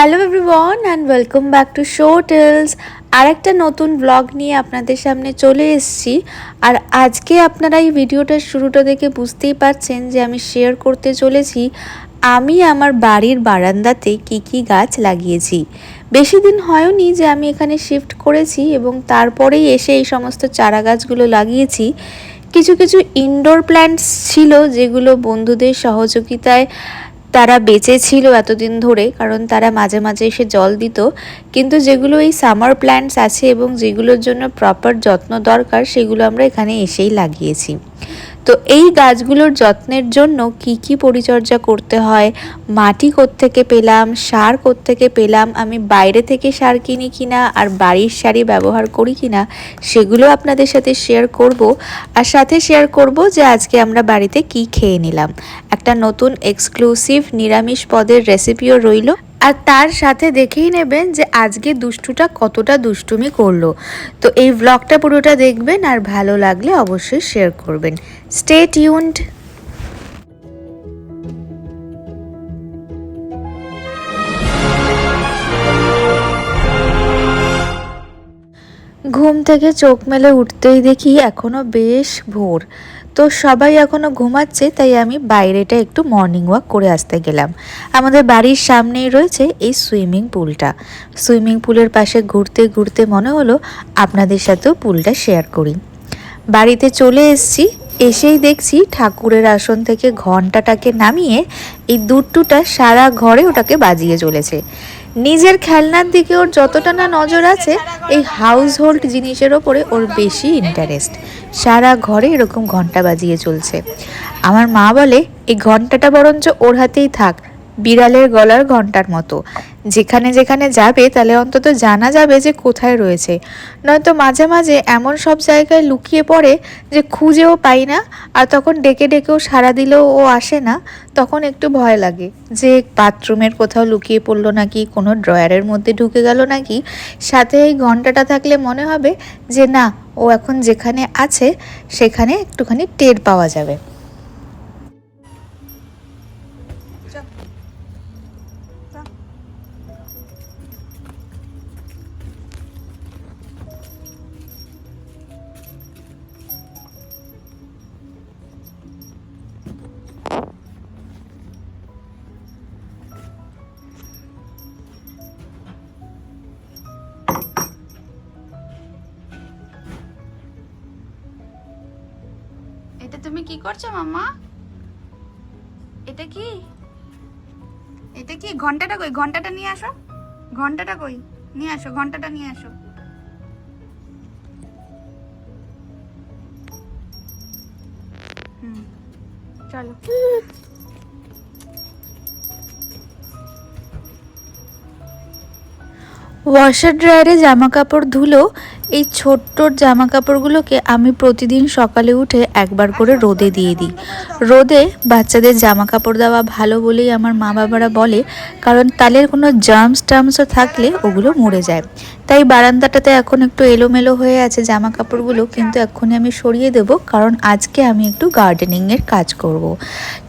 Hello everyone and welcome back to Show Tales আর একটা নতুন blog নিয়ে আপনাদের সামনে চলে এসেছি। আর আজকে আপনারা এই ভিডিওটার শুরুটা দেখে বুঝতেই পারছেন যে আমি শেয়ার করতে চলেছি। আমি আমার বাড়ির বারান্দাতে কি কি গাছ লাগিয়েছি। বেশি দিন হয়নি যে আমি এখানে শিফট করেছি এবং তারপরেই এসে এই সমস্ত চারা গাছগুলো লাগিয়েছি। কিছু কিছু ইনডোর প্ল্যান্টস ছিল যেগুলো বন্ধুদের সহযোগিতায় তারা বেঁচে ছিল এতদিন ধরে, কারণ তারা মাঝে মাঝে এসে জল দিত। কিন্তু যেগুলো এই সামার প্ল্যান্টস আছে এবং যেগুলোর জন্য প্রপার যত্ন দরকার, সেগুলো আমরা এখানে এসেই লাগিয়েছি। তো এই গাছগুলোর যত্নের জন্য কি কি পরিচর্যা করতে হয়? মাটি থেকে পেলাম? সার থেকে পেলাম? আমি বাইরে থেকে সার কিনি কিনা? আর বাড়ির সারই ব্যবহার করি কিনা? সেগুলো আপনাদের সাথে শেয়ার করব। আর সাথে শেয়ার করব যে আজকে আমরা বাড়িতে কি খেয়ে নিলাম। একটা নতুন এক্সক্লুসিভ নিরামিষ পদের রেসিপিও রইল। আর তার সাথে দেখেই নেবেন যে আজকে দুষ্টুটা কতটা দুষ্টুমি করল। তো এই ব্লগটা পুরোটা দেখবেন আর ভালো লাগলে অবশ্যই শেয়ার করবেন। স্টে টিউনড ঘুম থেকে চোখ মেলে উঠতেই দেখি এখনও বেশ ভোর। তো সবাই এখনও ঘুমাচ্ছে, তাই আমি বাইরেটা একটু মর্নিং ওয়াক করে আসতে গেলাম। আমাদের বাড়ির সামনেই রয়েছে এই সুইমিং পুলটা সুইমিং পুলের পাশে ঘুরতে ঘুরতে মনে হলো আপনাদের সাথেও পুলটা শেয়ার করি। বাড়িতে চলে এসছি, এসেই দেখছি ঠাকুরের আসন থেকে ঘন্টাটাকে নামিয়ে এই দুট্টুটা সারা ঘরে ওটাকে বাজিয়ে চলেছে। নিজের খেলনার দিকে ওর যতটা না নজর আছে, এই হাউস হোল্ড জিনিসের ওপরে ওর বেশি ইন্টারেস্ট সারা ঘরে এরকম ঘণ্টা বাজিয়ে চলছে। আমার মা বলে, এই ঘন্টাটা বরঞ্চ ওর হাতেই থাক। বিড়ালের গলার ঘণ্টার মতো। যেখানে যেখানে যাবে তাহলে অন্তত জানা যাবে যে কোথায় রয়েছে। নয়তো মাঝে মাঝে এমন সব জায়গায় লুকিয়ে পড়ে যে খুঁজেও পাই না, আর তখন ডেকে ডেকেও সারা দিলেও ও আসে না, তখন একটু ভয় লাগে। যে বাথরুমের কোথাও লুকিয়ে পড়ল নাকি, কোনো ড্রয়ারের মধ্যে ঢুকে গেল নাকি, সাথে এই ঘন্টাটা থাকলে মনে হবে যে না, ও এখন যেখানে আছে, সেখানে একটুখানি টের পাওয়া যাবে। এটা তুমি কি করছ মাম্মা? এটা কি? এটা কি? ঘন্টাটা কই? ঘন্টাটা নিয়ে আসো। ঘন্টাটা কই? নিয়ে আসো ঘন্টাটা নিয়ে আসো। হুম চলো। ওয়াশার ড্রায়ারে জামা কাপড় ধুলো এই ছোট্ট জামা কাপড়গুলোকে আমি প্রতিদিন সকালে উঠে একবার করে রোদে দিয়ে দিই। রোদে বাচ্চাদের জামা কাপড় দেওয়া ভালো বলেই আমার মা বাবারা বলে, কারণ তালের কোনো জার্মস টার্মসও থাকলে ওগুলো মরে যায়। তাই বারান্দাটাতে এখন একটু এলোমেলো হয়ে আছে জামা কাপড়গুলো কিন্তু এক্ষুনি আমি সরিয়ে দেব, কারণ আজকে আমি একটু গার্ডেনিংয়ের কাজ করব।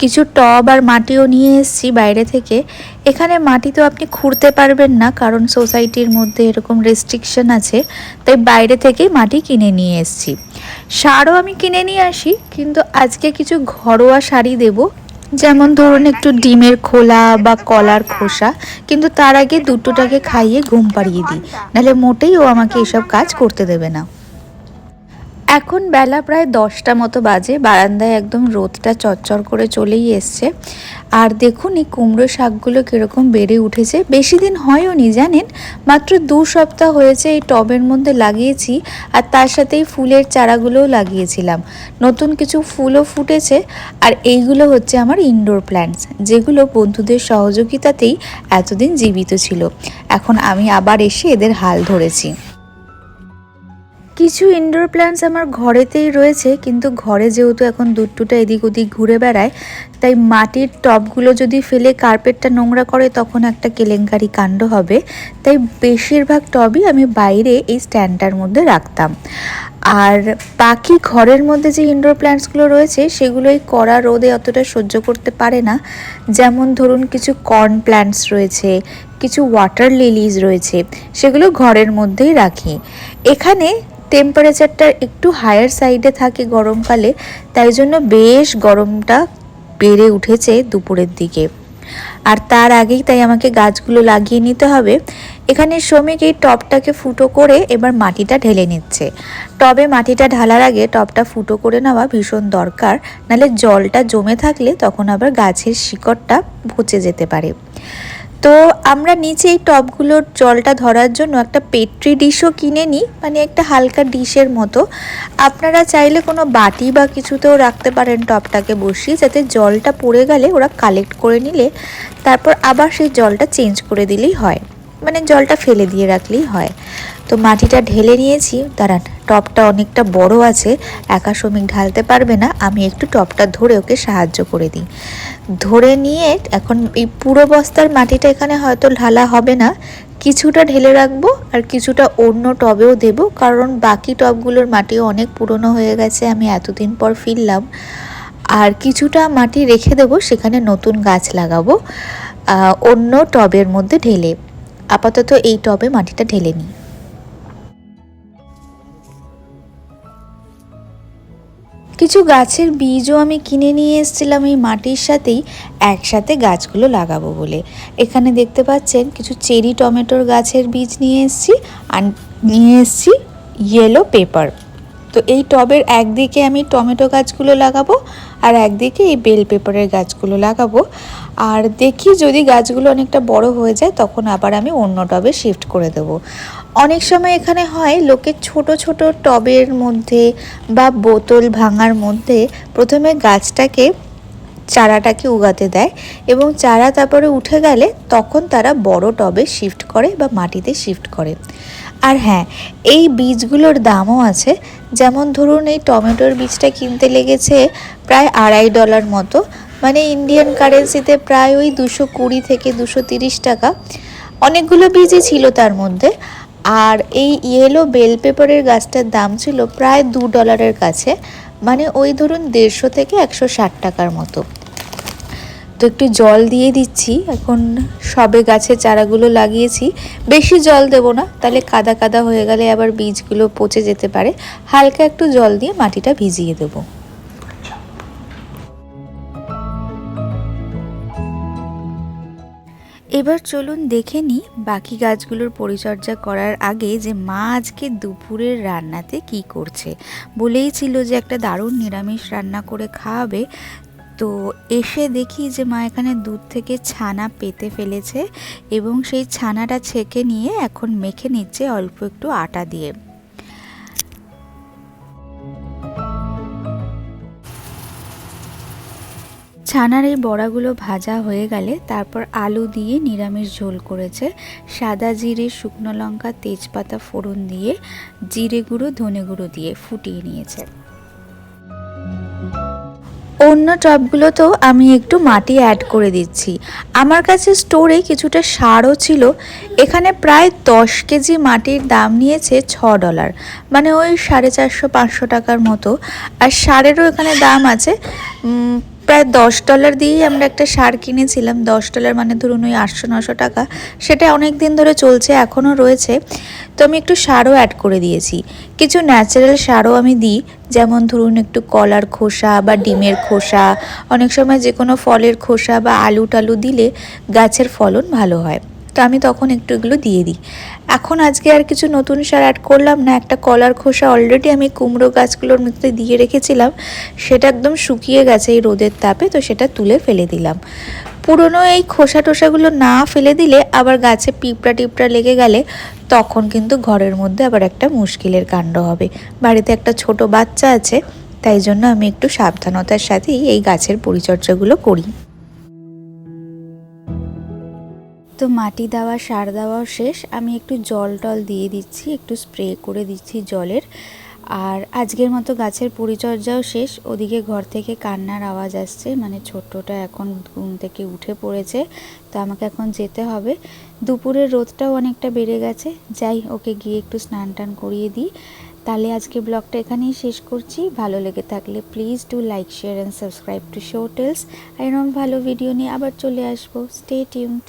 কিছু টব আর মাটিও নিয়ে এসেছি বাইরে থেকে। এখানে মাটি তো আপনি খুঁড়তে পারবেন না, কারণ সোসাইটির মধ্যে এরকম রেস্ট্রিকশন আছে। তাই বাইরে থেকেই মাটি কিনে নিয়ে এসেছি। সারও আমি কিনে নিয়ে আসি, কিন্তু আজকে কিছু ঘরোয়া শাড়ি দেব। যেমন ধরুন একটু ডিমের খোলা বা কলার খোসা, কিন্তু তার আগে দুটোটাকে খাইয়ে ঘুম পাড়িয়ে দিই। নাহলে মোটেই ও আমাকে এসব কাজ করতে দেবে না। এখন বেলা প্রায় দশটা মতো বাজে। বারান্দায় একদম রোদটা চচ্চর করে চলেই এসছে। আর দেখুন এই কুমড়ো শাকগুলো কীরকম বেড়ে উঠেছে। বেশি দিন হয়ওনি, জানেন? মাত্র দু সপ্তাহ হয়েছে এই টবের মধ্যে লাগিয়েছি আর তার সাথেই ফুলের চারাগুলোও লাগিয়েছিলাম। নতুন কিছু ফুলও ফুটেছে আর এইগুলো হচ্ছে আমার ইনডোর প্ল্যান্টস যেগুলো বন্ধুদের সহযোগিতাতেই এতদিন জীবিত ছিল। এখন আমি আবার এসে এদের হাল ধরেছি। কিছু ইনডোর প্ল্যান্টস আমার ঘরেতেই রয়েছে, কিন্তু ঘরে যেহেতু এখন দুটুটা এদিক ওদিক ঘুরে বেড়ায়, তাই মাটির টপগুলো যদি ফেলে কার্পেটটা নোংরা করে, তখন একটা কেলেঙ্কারি কাণ্ড হবে। তাই বেশিরভাগ টবই আমি বাইরে এই স্ট্যান্ডটার মধ্যে রাখতাম। আর বাকি ঘরের মধ্যে যে ইনডোর প্ল্যান্টসগুলো রয়েছে সেগুলো এই কড়া রোদে অতটা সহ্য করতে পারে না। যেমন ধরুন কিছু কর্ন প্ল্যান্টস রয়েছে, কিছু ওয়াটার লিলিজ রয়েছে, সেগুলো ঘরের মধ্যেই রাখি। এখানে টেম্পারেচারটা একটু হায়ার সাইডে থাকে গরমকালে, তাই জন্য বেশ গরমটা বেড়ে উঠেছে দুপুরের দিকে। আর তার আগেই তাই আমাকে গাছগুলো লাগিয়ে নিতে হবে। এখানে শ্রমিক এই টবটাকে ফুটো করে এবার মাটিটা ঢেলে নিচ্ছে। টবে মাটিটা ঢালার আগে টবটা ফুটো করে নেওয়া ভীষণ দরকার, নাহলে জলটা জমে থাকলে তখন আবার গাছের শিকড়টা পচে যেতে পারে। তো আমরা নিচে এই টবগুলোর জলটা ধরার জন্য একটা পেট্রি ডিশও কিনে নিই মানে একটা হালকা ডিশের মতো। আপনারা চাইলে কোনো বাটি বা কিছুতেও রাখতে পারেন টবটাকে বসিয়ে, যাতে জলটা পড়ে গেলে ওরা কালেক্ট করে নিলে তারপর আবার সেই জলটা চেঞ্জ করে দিলেই হয়। মানে জলটা ফেলে দিয়ে রাখলেই হয়। তো মাটিটা ঢেলে নিয়েছি। দাঁড়ান, টপটা অনেকটা বড় আছে, একা শ্রমিক ঢালতে পারবে না। আমি একটু টপটা ধরে ওকে সাহায্য করে দিই। ধরে নিয়ে এখন এই পুরো বস্তার মাটিটা এখানে হয়তো ঢালা হবে না। কিছুটা ঢেলে রাখব আর কিছুটা অন্য টবেও দেব, কারণ বাকি টবগুলোর মাটিও অনেক পুরনো হয়ে গেছে, আমি এতদিন পর ফিরলাম। আর কিছুটা মাটি রেখে দেবো, সেখানে নতুন গাছ লাগাবো অন্য টবের মধ্যে ঢেলে। আপাতত এই টবে মাটিটা ঢেলে নিই। কিছু গাছের বীজও আমি কিনে নিয়ে এসেছিলাম এই মাটির সাথেই, একসাথে গাছগুলো লাগাবো বলে। এখানে দেখতে পাচ্ছেন কিছু চেরি টমেটোর গাছের বীজ নিয়ে এসেছি, আর নিয়ে এসেছি ইয়েলো পেপার তো এই টবের একদিকে আমি টমেটো গাছগুলো লাগাবো আর একদিকে এই বেল পেপারের গাছগুলো লাগাবো। আর দেখি যদি গাছগুলো অনেকটা বড় হয়ে যায়, তখন আবার আমি অন্য টবে শিফট করে দেবো। অনেক সময় এখানে হয়, লোকে ছোট ছোট টবের মধ্যে বা বোতল ভাঙার মধ্যে প্রথমে গাছটাকে, চারাটাকে উগাতে দেয় এবং চারা তারপরে উঠে গেলে তখন তারা বড় টবে শিফট করে বা মাটিতে শিফট করে। আর হ্যাঁ এই বীজগুলোর দামও আছে। যেমন ধরুন এই টমেটোর বীজটা কিনতে লেগেছে প্রায় আড়াই ডলার মতো। মানে ইন্ডিয়ান কারেন্সিতে প্রায় ওই দুশো কুড়ি থেকে দুশো তিরিশ টাকা। অনেকগুলো বীজই ছিল তার মধ্যে। আর এই ইয়েলো বেল পেপারের গাছটার দাম ছিল প্রায় দু ডলারের কাছে। মানে ওই ধরুন দেড়শো থেকে একশো ষাট টাকার মতো। তো একটু জল দিয়ে দিচ্ছি। এখন সবে গাছের চারাগুলো লাগিয়েছি। বেশি জল দেব না, তাহলে কাদা কাদা হয়ে গেলে আবার বীজগুলো পচে যেতে পারে। হালকা একটু জল দিয়ে মাটিটা ভিজিয়ে দেবো। এবার চলুন দেখে নিই বাকি গাছগুলোর পরিচর্যা করার আগে যে মা আজকে দুপুরের রান্নাতে কি করছে। বলেই ছিল যে একটা দারুণ নিরামিষ রান্না করে খাওয়াবে। তো এসে দেখি যে মা এখানে দুধ থেকে ছানা পেতে ফেলেছে এবং সেই ছানাটা ছেঁকে নিয়ে এখন মেখে নিচ্ছে অল্প একটু আটা দিয়ে। ছানার এই বড়াগুলো ভাজা হয়ে গেলে তারপর আলু দিয়ে নিরামিষ ঝোল করেছে। সাদা জিরে, শুকনো লঙ্কা, তেজপাতা ফোড়ন দিয়ে জিরে গুঁড়ো, ধনে গুঁড়ো দিয়ে ফুটিয়ে নিয়েছে। অন্য টবগুলোতেও আমি একটু মাটি অ্যাড করে দিচ্ছি। আমার কাছে স্টোরে কিছুটা সারও ছিল। এখানে প্রায় দশ কেজি মাটির দাম নিয়েছে ছ ডলার মানে ওই সাড়ে চারশো পাঁচশো টাকার মতো। আর সারেরও এখানে দাম আছে প্রায় দশ ডলার দিয়েই আমরা একটা সার কিনেছিলাম। দশ ডলার মানে ধরুন ওই আটশো নশো টাকা। সেটা অনেক দিন ধরে চলছে, এখনও রয়েছে। তো আমি একটু সারও অ্যাড করে দিয়েছি। কিছু ন্যাচারাল সারও আমি দিই, যেমন ধরুন একটু কলার খোসা বা ডিমের খোসা। অনেক সময় যে কোনো ফলের খোসা বা আলু টালু দিলে গাছের ফলন ভালো হয়। তো আমি তখন একটু এগুলো দিয়ে দিই। এখন আজকে আর কিছু নতুন সার অ্যাড করলাম না, একটা কলার খোসা অলরেডি আমি কুমড়ো গাছগুলোর মধ্যে দিয়ে রেখেছিলাম, সেটা একদম শুকিয়ে গেছে এই রোদের তাপে, তো সেটা তুলে ফেলে দিলাম। পুরনো এই খোসা টোসাগুলো না ফেলে দিলে আবার গাছে পিঁপড়া টিপড়া লেগে গেলে তখন কিন্তু ঘরের মধ্যে আবার একটা মুশকিলের কাণ্ড হবে। বাড়িতে একটা ছোট বাচ্চা আছে, তাই জন্য আমি একটু সাবধানতার সাথেই এই গাছের পরিচর্যাগুলো করি। তো মাটি দেওয়া, সার দেওয়াও শেষ। আমি একটু জল টল দিয়ে দিচ্ছি, একটু স্প্রে করে দিচ্ছি জলের। আর আজকের মতো গাছের পরিচর্যাও শেষ। ওদিকে ঘর থেকে কান্নার আওয়াজ আসছে মানে ছোট্টটা এখন ঘুম থেকে উঠে পড়েছে, তো আমাকে এখন যেতে হবে। দুপুরের রোদটাও অনেকটা বেড়ে গেছে। যাই, ওকে গিয়ে একটু স্নান টান করিয়ে দিই। তাহলে আজকে ব্লগটা এখানেই শেষ করছি। ভালো লেগে থাকলে please do like share and subscribe to Show Tales এরকম ভালো ভিডিও নিয়ে আবার চলে আসব। Stay tuned